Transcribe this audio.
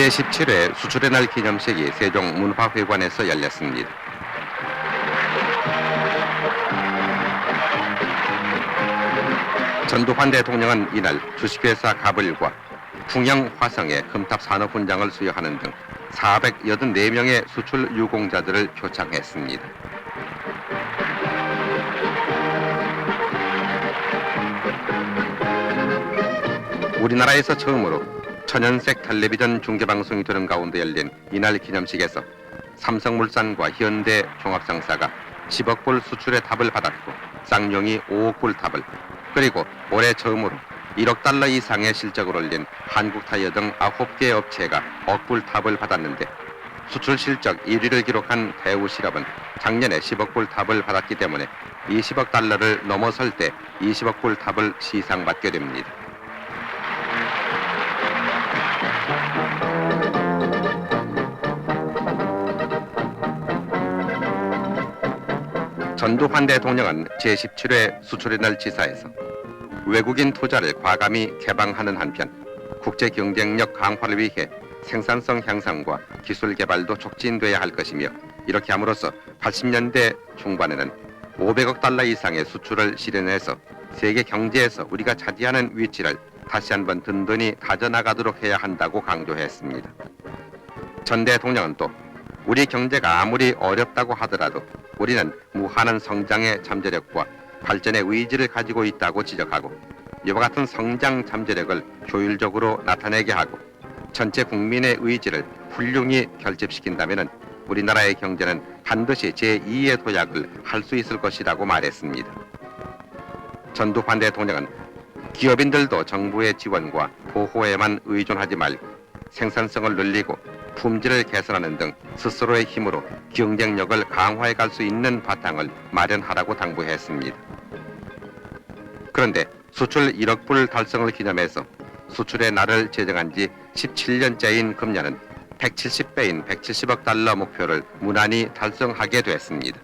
제17회 수출의 날 기념식이 세종 문화회관에서 열렸습니다. 전두환 대통령은 이날 주식회사 가불과 풍영 화성의 금탑 산업훈장을 수여하는 등 484명의 수출 유공자들을 표창했습니다. 우리나라에서 처음으로 천연색 텔레비전 중계방송이 되는 가운데 열린 이날 기념식에서 삼성물산과 현대 종합상사가 10억 불 수출의 탑을 받았고 쌍용이 5억 불 탑을 그리고 올해 처음으로 1억 달러 이상의 실적을 올린 한국타이어 등 9개 업체가 억불 탑을 받았는데 수출 실적 1위를 기록한 대우실업은 작년에 10억 불 탑을 받았기 때문에 20억 달러를 넘어설 때 20억 불 탑을 시상받게 됩니다. 전두환 대통령은 제17회 수출의 날 지사에서 외국인 투자를 과감히 개방하는 한편 국제 경쟁력 강화를 위해 생산성 향상과 기술 개발도 촉진돼야 할 것이며 이렇게 함으로써 80년대 중반에는 500억 달러 이상의 수출을 실현해서 세계 경제에서 우리가 차지하는 위치를 다시 한번 든든히 다져나가도록 해야 한다고 강조했습니다. 전 대통령은 또 우리 경제가 아무리 어렵다고 하더라도 우리는 무한한 성장의 잠재력과 발전의 의지를 가지고 있다고 지적하고 이와 같은 성장 잠재력을 효율적으로 나타내게 하고 전체 국민의 의지를 훌륭히 결집시킨다면 우리나라의 경제는 반드시 제2의 도약을 할 수 있을 것이라고 말했습니다. 전두환 대통령은 기업인들도 정부의 지원과 보호에만 의존하지 말고 생산성을 늘리고 품질을 개선하는 등 스스로의 힘으로 경쟁력을 강화해 갈 수 있는 바탕을 마련하라고 당부했습니다. 그런데 수출 1억 불 달성을 기념해서 수출의 날을 제정한 지 17년째인 금년은 170배인 170억 달러 목표를 무난히 달성하게 됐습니다.